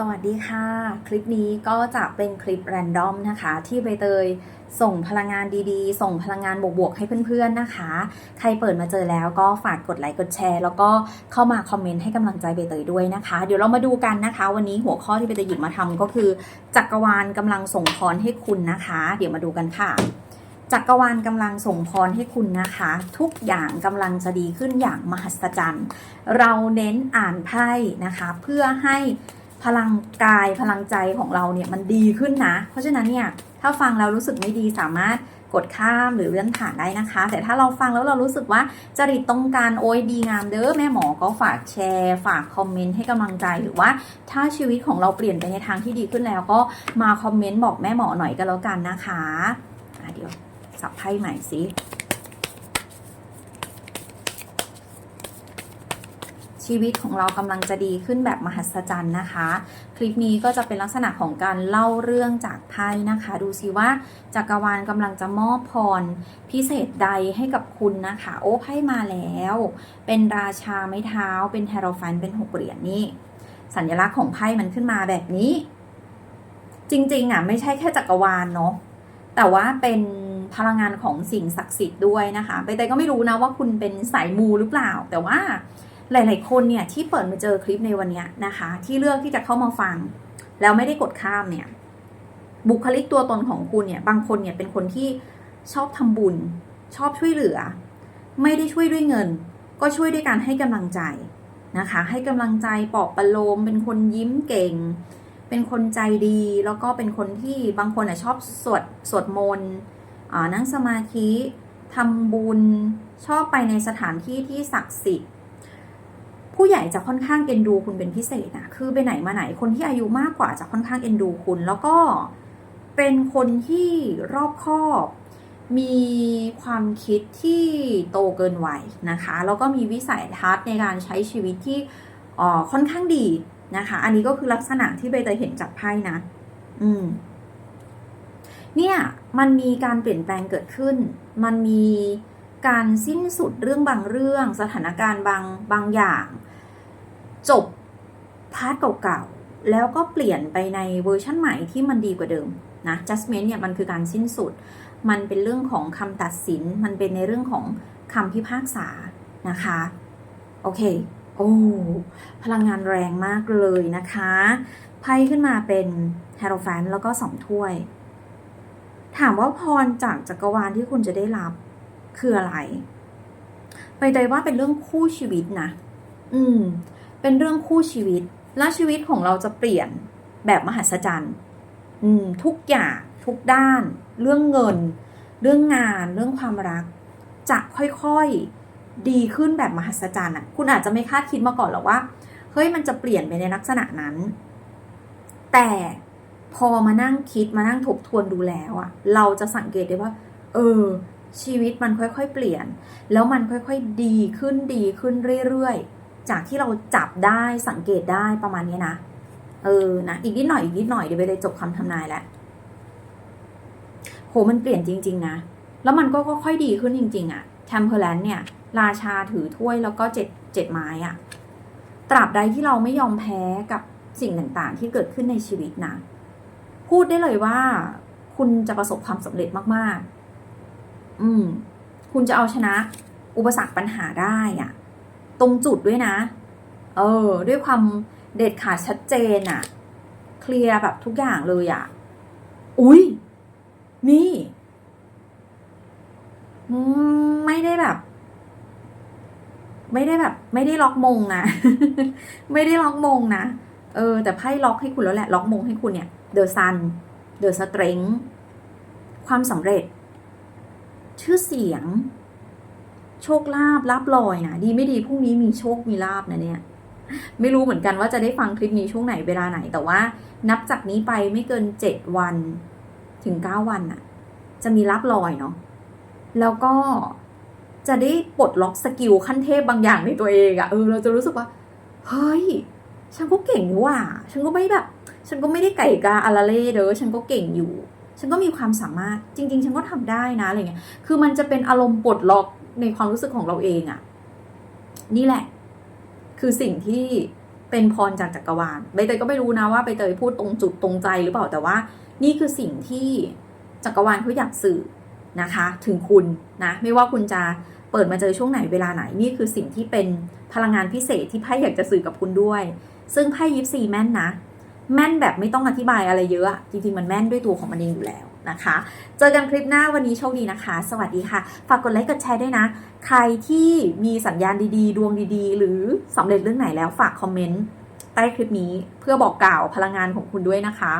สวัสดีค่ะ คลิปนี้ก็จะเป็นคลิปแรนดอมนะคะ ที่ใบเตยส่งพลังงานดีๆ ส่งพลังงานบวกๆให้เพื่อนๆนะคะ ใครเปิดมาเจอแล้วก็ฝากกดไลค์กดแชร์ แล้วก็เข้ามาคอมเมนต์ให้กำลังใจใบเตยด้วยนะคะ เดี๋ยวเรามาดูกันนะคะ วันนี้หัวข้อที่ใบเตยหยิบมาทำก็คือ จักรวาลกำลังส่งพรให้คุณนะคะ เดี๋ยวมาดูกันค่ะจักรวาลกำลังส่งพรให้คุณนะคะ ทุกอย่างกำลังจะดีขึ้นอย่างมหัศจรรย์ เราเน้นอ่านไพ่นะคะ เพื่อให้ พลังกายพลังใจของเราเนี่ยมันดีขึ้นนะ เพราะฉะนั้นเนี่ยถ้าฟังแล้วรู้สึกไม่ดีสามารถกดข้ามหรือเลื่อนผ่านได้นะคะ แต่ถ้าเราฟังแล้วเรารู้สึกว่าจริตตรงกันโอ้ยดีงามเด้อแม่หมอก็ฝากแชร์ ฝากคอมเมนต์ให้กำลังใจหรือว่าถ้าชีวิตของเราเปลี่ยนไปในทางที่ดีขึ้นแล้วก็มาคอมเมนต์บอกแม่หมอหน่อยก็แล้วกันนะคะะเดี๋ยวสับไพ่ใหม่สิ ชีวิตของเรากำลังจะดีขึ้นแบบมหัศจรรย์นะคะ คลิปนี้ก็จะเป็นลักษณะของการเล่าเรื่องจากไพ่นะคะ ดูซิว่าจักรวาลกำลังจะมอบพร พิเศษใดให้กับคุณนะคะ โอ้ไพ่มาแล้ว เป็นราชาไม้เท้า เป็นแฮโรฟันเป็นหกเหรียญนี่ สัญลักษณ์ของไพ่มันขึ้นมาแบบนี้ จริงๆอะไม่ใช่แค่จักรวาลเนาะแต่ว่าเป็นพลังงานของสิ่งศักดิ์สิทธิ์ด้วยนะคะใบเตยก็ไม่รู้นะว่าคุณเป็นสายมูหรือเปล่า แต่ว่า หลาย ๆ คนเนี่ยที่เปิดมาเจอคลิปในวันนี้นะคะ ที่เลือกที่จะเข้ามาฟัง แล้วไม่ได้กดข้ามเนี่ย บุคลิกตัวตนของคุณเนี่ย บางคนเนี่ยเป็นคนที่ชอบทำบุญ ชอบช่วยเหลือ ไม่ได้ช่วยด้วยเงิน ก็ช่วยด้วยการให้กำลังใจนะคะ ให้กำลังใจปลอบประโลม เป็นคนยิ้มเก่ง เป็นคนใจดี แล้วก็เป็นคนที่บางคนอะชอบสวดสวดมนต์นั่งสมาธิทำบุญ ชอบไปในสถานที่ที่ศักดิ์สิทธิ์ ผู้ใหญ่จะค่อนข้างเอ็นดูคุณเป็นพิเศษนะคือไปไหนมาไหนคนที่อายุมากกว่าจะค่อนข้างเอ็นดูคุณ แล้วก็เป็นคนที่รอบคอบ มีความคิดที่โตเกินวัยนะคะ แล้วก็มีวิสัยทัศน์ในการใช้ชีวิตที่ค่อนข้างดีนะคะ อันนี้ก็คือลักษณะที่ใบเตยเห็นจากไพ่นะ อืม เนี่ย มันมีการเปลี่ยนแปลงเกิดขึ้น มันมี การสิ้นสุดเรื่องบางเรื่อง สถานการณ์บางบางอย่าง จบพาร์ทเก่าๆ แล้วก็เปลี่ยนไปในเวอร์ชั่นใหม่ที่มันดีกว่าเดิมนะ judgment เนี่ยมันคือการสิ้นสุด มันเป็นเรื่องของคำตัดสิน มันเป็นในเรื่องของคำพิพากษานะคะ โอเค โอ้ พลังงานแรงมากเลยนะคะ ไพ่ขึ้นมาเป็นแฮโรแฟนแล้วก็สองถ้วย ถามว่าพรจากจักรวาลที่คุณจะได้รับ คืออะไร ไปเตยว่าเป็นเรื่องคู่ชีวิตนะ อืม เป็นเรื่องคู่ชีวิต และชีวิตของเราจะเปลี่ยนแบบมหัศจรรย์ อืม ทุกอย่างทุกด้าน เรื่องเงิน เรื่องงาน เรื่องความรัก จะค่อยๆ ดีขึ้นแบบมหัศจรรย์อะ คุณอาจจะไม่คาดคิดมาก่อนหรอกว่า เฮ้ย มันจะเปลี่ยนไปในลักษณะนั้น แต่พอมานั่งคิดมานั่งทบทวนดูแล้วอะเราจะสังเกตได้ว่า เออ ชีวิตมันค่อยๆ เปลี่ยน แล้วมันค่อยๆ ดีขึ้นดีขึ้นเรื่อยๆ จากที่เราจับได้สังเกตได้ประมาณนี้นะ เออนะอีกนิดหน่อยอีกนิดหน่อยเดี๋ยวไปเลยจบคำทำนายแล้วโหมันเปลี่ยนจริง ๆ นะ แล้วมันก็ค่อยๆดีขึ้นจริง ๆอะแทมเพอร์แลนเนี่ย ราชาถือถ้วยแล้วก็เจ็ดเจ็ดไม้อะตราบใดที่เราไม่ยอมแพ้กับสิ่งต่างๆ ที่เกิดขึ้นในชีวิตนะ พูดได้เลยว่า คุณจะประสบความสำเร็จมากๆ อืม คุณจะเอาชนะ อุปสรรคปัญหาได้อะตรงจุดด้วยนะ เออ ด้วยความเด็ดขาดชัดเจนอะเคลียร์แบบทุกอย่างเลยอะอุ้ยนี่ไม่ได้แบบ ไม่ได้แบบ ไม่ได้ล็อกมงนะ ไม่ได้ล็อกมงนะ เออ แต่ไพ่ล็อกให้คุณแล้วแหละ ล็อกมงให้คุณเนี่ย เดอะซัน เดอะสเตรงความสำเร็จ ชื่อเสียง โชคลาภลาบลอยนะดีไม่ดีพรุ่งนี้มีโชคมีลาบนะเนี่ย ไม่รู้เหมือนกันว่าจะได้ฟังคลิปนี้ช่วงไหนเวลาไหน แต่ว่านับจากนี้ไปไม่เกินเจ็ดวัน ถึงเก้าวันน่ะ จะมีลาบลอยเนาะแล้วก็จะได้ปลดล็อกสกิลขั้นเทพบางอย่างในตัวเองอะเออเราจะรู้สึกว่า เฮ้ย ฉันก็เก่งนี่ว่า ฉันก็ไม่แบบ ฉันก็ไม่ได้ไก่กาอาราเล่เด้อฉันก็เก่งอยู่ ฉันก็มีความสามารถจริง ๆ ฉันก็ทำได้นะอะไรเงี้ยคือมันจะเป็นอารมณ์ปลดล็อกในความรู้สึกของเราเองอะนี่แหละ คือสิ่งที่เป็นพรจากจักรวาลใบเตยก็ไม่รู้นะว่าใบเตยพูดตรงจุดตรงใจหรือเปล่าแต่ว่า นี่คือสิ่งที่จักรวาลเขาอยากสื่อนะคะ ถึงคุณนะ ไม่ว่าคุณจะเปิดมาเจอช่วงไหนเวลาไหน นี่คือสิ่งที่เป็นพลังงานพิเศษที่ไพ่อยากจะสื่อกับคุณด้วย ซึ่งไพ่ยิปซีแม่นนะ แม่นแบบไม่ต้องอธิบายอะไรเยอะจริงๆมันแม่นด้วยตัวของมันเองอยู่แล้วนะคะ เจอกันคลิปหน้าวันนี้โชคดีนะคะ สวัสดีค่ะ ฝากกดไลค์กดแชร์ด้วยนะ ใครที่มีสัญญาณดีๆ ดวงดีๆ หรือสำเร็จเรื่องไหนแล้วฝากคอมเมนต์ใต้คลิปนี้เพื่อบอกกล่าวพลังงานของคุณด้วยนะคะ